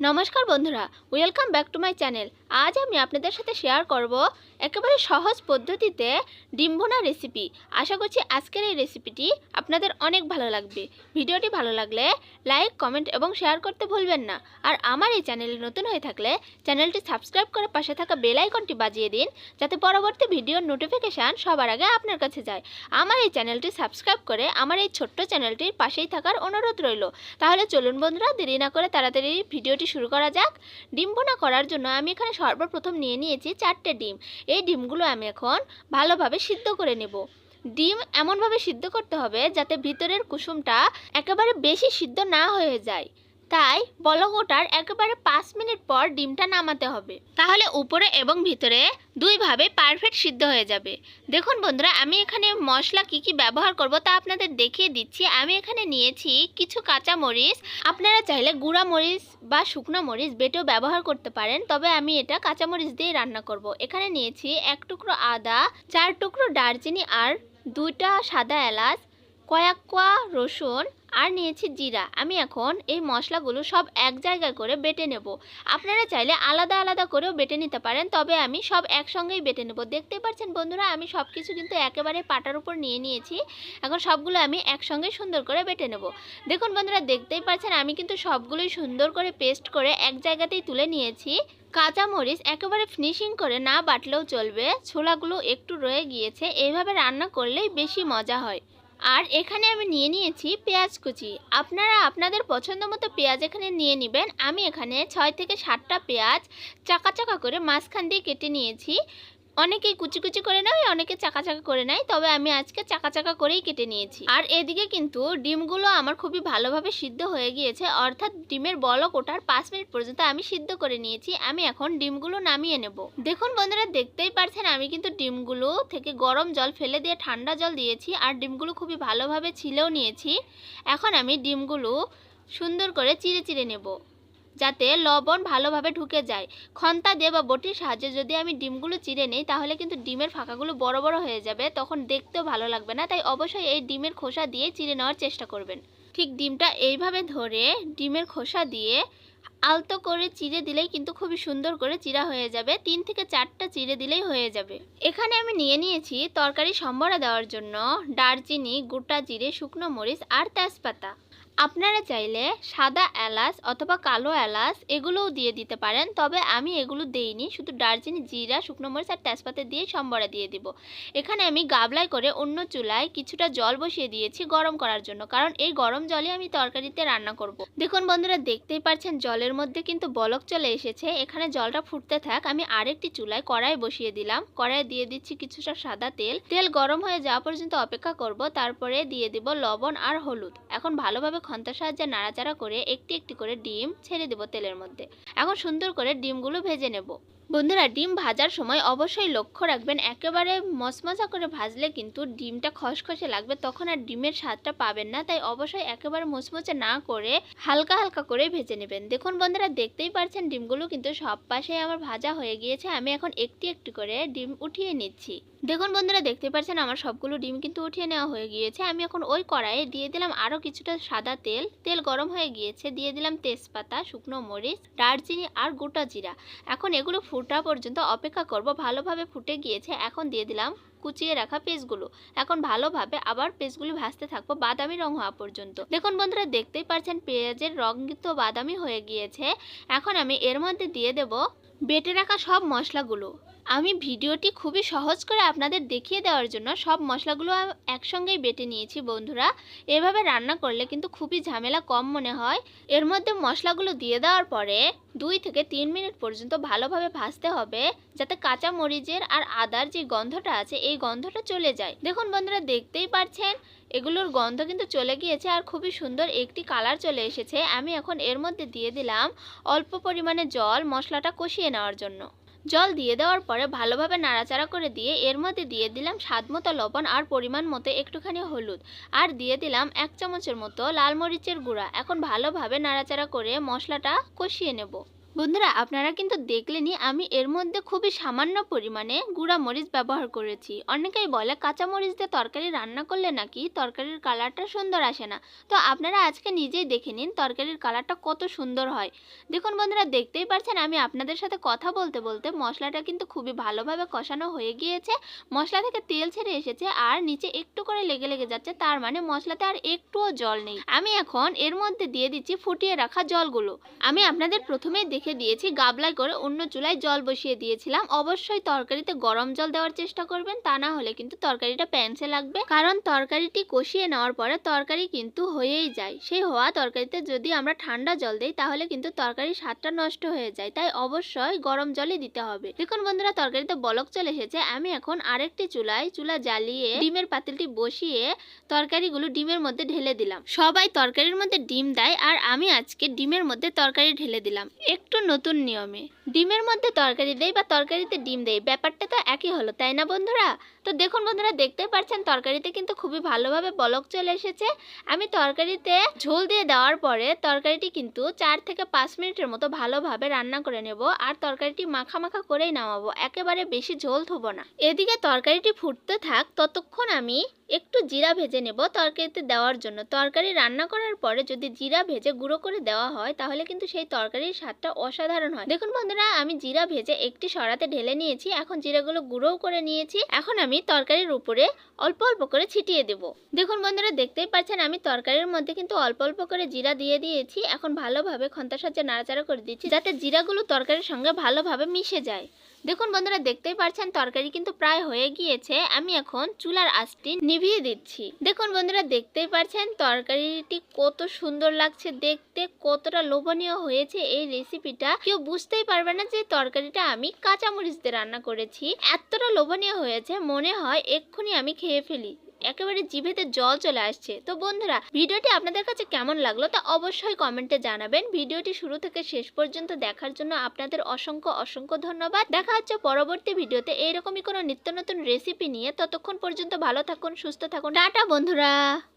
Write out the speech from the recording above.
নমস্কার বন্ধুরা welcome back to my channel আজ আমি আপনাদের সাথে শেয়ার করব একেবারে সহজ পদ্ধতিতে ডিম ভোনা রেসিপি আশা করছি আজকের এই রেসিপিটি আপনাদের অনেক ভালো লাগবে। ভিডিওটি ভালো লাগলে লাইক কমেন্ট এবং শেয়ার করতে ভুলবেন না। আর আমার এই চ্যানেলে নতুন হয়ে থাকলে চ্যানেলটি সাবস্ক্রাইব করে পাশে থাকা বেল আইকনটি বাজিয়ে দিন, যাতে পরবর্তী ভিডিওর নোটিফিকেশান সবার আগে আপনার কাছে যায়। আমার এই চ্যানেলটি সাবস্ক্রাইব করে আমার এই ছোট্ট চ্যানেলটির পাশেই থাকার অনুরোধ রইল। তাহলে চলুন বন্ধুরা, দেরি না করে তাড়াতাড়ি ভিডিওটি শুরু করা যাক। ডিম ভোনা করার জন্য আমি এখানে সর্বপ্রথম নিয়ে নিয়েছি চারটে ডিম। এই ডিমগুলো আমি এখন ভালোভাবে সিদ্ধ করে নেব। ডিম এমনভাবে সিদ্ধ করতে হবে যাতে ভিতরের কুসুমটা একেবারে বেশি সিদ্ধ না হয়ে যায়। তাই বলক ওঠার একেবারে পাঁচ মিনিট পর ডিমটা নামাতে হবে। তাহলে উপরে এবং ভিতরে দুইভাবে পারফেক্ট সিদ্ধ হয়ে যাবে। দেখুন বন্ধুরা, আমি এখানে মশলা কি কি ব্যবহার করব তা আপনাদের দেখিয়ে দিচ্ছি। আমি এখানে নিয়েছি কিছু কাঁচা মরিচ আপনারা চাইলে গুঁড়া মরিচ বা শুকনো মরিচ বেটেও ব্যবহার করতে পারেন, তবে আমি এটা কাঁচা মরিচ দিয়ে রান্না করব। এখানে নিয়েছি এক টুকরো আদা, চার টুকরো দারচিনি আর দুইটা সাদা এলাচ, কয়েক কোয়া রসুন আর নিয়েছি জিরা। আমি এখন এই মশলাগুলো সব এক জায়গায় করে বেটে নেব। আপনারা চাইলে আলাদা আলাদা করেও বেটে নিতে পারেন, তবে আমি সব একসঙ্গেই বেটে নেব। দেখতেই পাচ্ছেন বন্ধুরা, আমি সব কিছু কিন্তু একেবারে পাটার উপর নিয়ে নিয়েছি। এখন সবগুলো আমি একসঙ্গে সুন্দর করে বেটে নেব। দেখুন বন্ধুরা, দেখতেই পাচ্ছেন, আমি কিন্তু সবগুলোই সুন্দর করে পেস্ট করে এক জায়গাতেই তুলে নিয়েছি। কাঁচা মরিচ একেবারে ফিনিশিং করে না বাটলেও চলবে, ছোলাগুলো একটু রয়ে গিয়েছে। এইভাবে রান্না করলেই বেশি মজা হয়। আর এখানে আমি নিয়ে নিয়েছি পেঁয়াজ কুচি। আপনারা আপনাদের পছন্দ মতো পেঁয়াজ এখানে নিয়ে নেবেন। আমি এখানে ছয় থেকে সাতটা পেঁয়াজ চাকা চাকা করে মাঝখান দিয়ে কেটে নিয়েছি। অনেকেই কুচি কুচি করে নেয়, অনেকে চাকা চাকা করে নেয়, তবে আমি আজকে চাকা চাকা করেই কেটে নিয়েছি। আর এদিকে কিন্তু ডিমগুলো আমার খুবই ভালোভাবে সিদ্ধ হয়ে গিয়েছে, অর্থাৎ ডিমের বলক ওঠার পাঁচ মিনিট পর্যন্ত আমি সিদ্ধ করে নিয়েছি, আমি এখন ডিমগুলো নামিয়ে নেব। দেখুন বন্ধুরা, দেখতেই পারছেন, আমি কিন্তু ডিমগুলো থেকে গরম জল ফেলে দিয়ে ঠান্ডা জল দিয়েছি, আর ডিমগুলো খুবই ভালোভাবে ছিলেও নিয়েছি। এখন আমি ডিমগুলো সুন্দর করে চিড়ে চিড়ে নেব। যাতে লবণ ভালোভাবে ঢুকে যায়। খন্তা দিয়ে বা বটির সাহায্যে। যদি আমি ডিমগুলো চিড়ে নেই, তাহলে কিন্তু ডিমের ফাঁকাগুলো বড় বড় হয়ে যাবে। তখন দেখতেও ভালো লাগবে না। তাই অবশ্যই এই ডিমের খোসা দিয়ে চিড়ে নেওয়ার চেষ্টা করবেন। ঠিক ডিমটা এইভাবে ধরে ডিমের খোসা দিয়ে আলতো করে চিড়ে দিলেই কিন্তু খুবই সুন্দর করে চিরা হয়ে যাবে। তিন থেকে চারটা চিড়ে দিলেই হয়ে যাবে। এখানে আমি নিয়ে নিয়েছি তরকারি সম্বরা দেওয়ার জন্য দারচিনি, গোটা জিরে, শুকনো মরিচ আর তেজপাতা। আপনারা চাইলে সাদা এলাচ অথবা কালো এলাচ এগুলোও দিয়ে দিতে পারেন, তবে আমি এগুলো দেইনি। শুধু দারচিনি, জিরা, শুকনো মরিচ আর তেজপাতা দিয়ে সম্বরা দিয়ে দিব। এখানে আমি গাবলায় করে অন্য চুলায় কিছুটা জল বসিয়ে দিয়েছি গরম করার জন্য, কারণ এই গরম জলে আমি তরকারিতে রান্না করব। দেখুন বন্ধুরা, দেখতেই পাচ্ছেন জলের মধ্যে কিন্তু বলক চলে এসেছে। এখানে জলটা ফুটতে থাক, আমি আরেকটি চুলায় কড়াই বসিয়ে দিলাম। কড়াই দিয়ে দিচ্ছি কিছুটা সাদা তেল। তেল গরম হয়ে যাওয়া পর্যন্ত অপেক্ষা করব, তারপরে দিয়ে দিব লবণ আর হলুদ। এখন ভালোভাবে খন্তার সাহায্যে নাড়াচাড়া করে একটি একটি করে ডিম ছেড়ে দেব তেলের মধ্যে। এখন সুন্দর করে ডিমগুলো ভেজে নেব। বন্ধুরা, ডিম ভাজার সময় অবশ্যই লক্ষ্য রাখবেন, একেবারে মশমশা করে ভাজলে কিন্তু ডিমটা খসখসে লাগবে, তখন আর ডিমের স্বাদটা পাবেন না, তাই অবশ্যই একেবারে মুচমুচে না করে হালকা হালকা করে ভেজে নেবেন। দেখুন বন্ধুরা, দেখতেই পারছেন ডিমগুলো কিন্তু সব পাশে আমার ভাজা হয়ে গিয়েছে, আমি এখন একটি একটি করে ডিম উঠিয়ে নিচ্ছি। দেখুন বন্ধুরা দেখতে পাচ্ছেন আমার সবগুলো ডিম কিন্তু উঠিয়ে নেওয়া হয়ে গিয়েছে, আমি এখন ওই কড়াইয়ে দিয়ে দিলাম আরও কিছুটা সাদা তেল তেল গরম হয়ে গিয়েছে, দিয়ে দিলাম তেজপাতা, শুকনো মরিচ, দারচিনি আর গোটা জিরা। এখন এগুলো ফুটা পর্যন্ত অপেক্ষা করব। ভালোভাবে ফুটে গিয়েছে। এখন দিয়ে দিলাম কুচিয়ে রাখা পেজগুলো এখন ভালোভাবে আবার পেজগুলি ভাজতে থাকব বাদামি রং হওয়া পর্যন্ত। দেখুন বন্ধুরা, দেখতেই পারছেন পেঁয়াজের রং তো বাদামি হয়ে গিয়েছে। এখন আমি এর মধ্যে দিয়ে দেব বেটে রাখা সব মশলাগুলো। আমি ভিডিওটি খুবই সহজ করে আপনাদের দেখিয়ে দেওয়ার জন্য সব মশলাগুলো একসঙ্গেই বেটে নিয়েছি বন্ধুরা। এভাবে রান্না করলে কিন্তু খুবই ঝামেলা কম মনে হয়। এর মধ্যে মশলাগুলো দিয়ে দেওয়ার পরে দুই থেকে তিন মিনিট পর্যন্ত ভালোভাবে ভাজতে হবে, যাতে কাঁচা মরিচের আর আদার যে গন্ধটা আছে, এই গন্ধটা চলে যায়। দেখুন বন্ধুরা, দেখতেই পারছেন? এগুলোর গন্ধ কিন্তু চলে গিয়েছে আর খুবই সুন্দর একটি কালার চলে এসেছে। আমি এখন এর মধ্যে দিয়ে দিলাম অল্প পরিমাণে জল মশলাটা কষিয়ে নেওয়ার জন্য। জল দিয়ে দেওয়ার পরে ভালোভাবে নাড়াচাড়া করে দিয়ে এর মধ্যে দিয়ে দিলাম স্বাদ মতো লবণ আর পরিমাণ মতো একটুখানি হলুদ। আর দিয়ে দিলাম এক চামচের মতো লাল মরিচের গুঁড়া। এখন ভালোভাবে নাড়াচাড়া করে মশলাটা কষিয়ে নেব। বন্ধুরা, আপনারা কিন্তু দেখলেনই আমি এর মধ্যে খুবই সামান্য পরিমাণে গুঁড়া মরিচ ব্যবহার করেছি। অনেকেই বলে কাঁচা মরিচ দিয়ে তরকারি রান্না করলে নাকি তরকারির কালারটা সুন্দর আসে না। তো আপনারা আজকে নিজেই দেখে নিন তরকারির কালারটা কত সুন্দর হয়। দেখুন বন্ধুরা, দেখতেই পারছেন আমি আপনাদের সাথে কথা বলতে বলতে মশলাটা কিন্তু খুবই ভালোভাবে কষানো হয়ে গিয়েছে। মশলা থেকে তেল ছেড়ে এসেছে আর নিচে একটু করে লেগে লেগে যাচ্ছে, তার মানে মশলাতে আর একটুও জল নেই। আমি এখন এর মধ্যে দিয়ে দিচ্ছি ফুটিয়ে রাখা জলগুলো। আমি আপনাদের প্রথমেই দেখে দিয়েছি, গাবলায় করে অন্য চুলায় জল বসিয়ে দিয়েছিলাম। অবশ্যই তরকারিতে গরম জল দেওয়ার চেষ্টা করবেন, তা না হলে কিন্তু তরকারিটা প্যান্সে লাগবে। কারণ তরকারিটি কষিয়ে নেওয়ার পরে তরকারি কিন্তু হয়েই যায়। সেই হওয়া তরকারিতে যদি আমরা ঠান্ডা জল দিই, তাহলে কিন্তু তরকারির স্বাদটা নষ্ট হয়ে যায়। তাই অবশ্যই গরম জলই দিতে হবে। দেখুন বন্ধুরা, তরকারিতে বলক চলে এসেছে। আমি এখন আরেকটি চুলায়, চুলা জ্বালিয়ে ডিমের পাতিলটি বসিয়ে তরকারিগুলো ডিমের মধ্যে ঢেলে দিলাম। সবাই তরকারির মধ্যে ডিম দেয়, আর আমি আজকে ডিমের মধ্যে তরকারি ঢেলে দিলাম। একটু নতুন নিয়মে। ডিমের মধ্যে তরকারি দেই বা তরকারিতে ডিম দেই, ব্যাপারটা তো একই হলো, তাই না বন্ধুরা? তো দেখুন বন্ধুরা, দেখতে পাচ্ছেন তরকারিতে কিন্তু খুবই ভালোভাবে বলক চলে এসেছে। আমি তরকারিতে ঝোল দিয়ে দেওয়ার পরে তরকারিটি কিন্তু চার থেকে পাঁচ মিনিটের মতো ভালোভাবে রান্না করে নেব আর তরকারিটি মাখা মাখা করেই নামাবো, একেবারে বেশি ঝোল থবো না। এদিকে তরকারিটি ফুটতে থাক, ততক্ষণ আমি একটু জিরা ভেজে নেব তরকারিতে দেওয়ার জন্য। তরকারি রান্না করার পরে যদি জিরা ভেজে গুঁড়ো করে দেওয়া হয়, তাহলে কিন্তু সেই তরকারির স্বাদটা অসাধারণ হয়। দেখুন বন্ধুরা, আমি জিরা ভেজে একটি সরাতে ঢেলে নিয়েছি। এখন জিরাগুলো গুঁড়োও করে নিয়েছি। এখন আমি তরকারির উপরে অল্প অল্প করে ছিটিয়ে দেব। দেখুন বন্ধুরা, দেখতেই পাচ্ছেন আমি তরকারির মধ্যে কিন্তু অল্প অল্প করে জিরা দিয়ে দিয়েছি। এখন ভালোভাবে খন্তার সাহায্যে নাড়াচাড়া করে দিচ্ছি, যাতে জিরাগুলো তরকারির সঙ্গে ভালোভাবে মিশে যায়। দেখুন বন্ধুরা, দেখতেই পাচ্ছেন তরকারি কিন্তু প্রায় হয়ে গিয়েছে। আমি এখন চুলার আঁচটি নিভিয়ে দিচ্ছি। দেখুন বন্ধুরা, দেখতেই পাচ্ছেন তরকারিটি কত সুন্দর লাগছে। দেখতে কতটা লোভনীয় হয়েছে এই রেসিপিটা কেউ বুঝতেই পারবে না যে তরকারিটা আমি কাঁচামরিচ দিয়ে রান্না করেছি। এতটা লোভনীয় হয়েছে, মনে হয় এক্ষুনি আমি খেয়ে ফেলি। একেবারে জিভেতে জল চলে আসছে। তো বন্ধুরা, ভিডিওটি আপনাদের কাছে কেমন লাগল তা অবশ্যই কমেন্টে জানাবেন। ভিডিওটি শুরু থেকে শেষ পর্যন্ত দেখার জন্য আপনাদের অসংখ্য অসংখ্য ধন্যবাদ। দেখা হচ্ছে পরবর্তী ভিডিওতে। এইরকমই কোনো নিত্য নতুন রেসিপি নিয়ে ততক্ষণ পর্যন্ত ভালো থাকুন, সুস্থ থাকুন। টাটা, বন্ধুরা!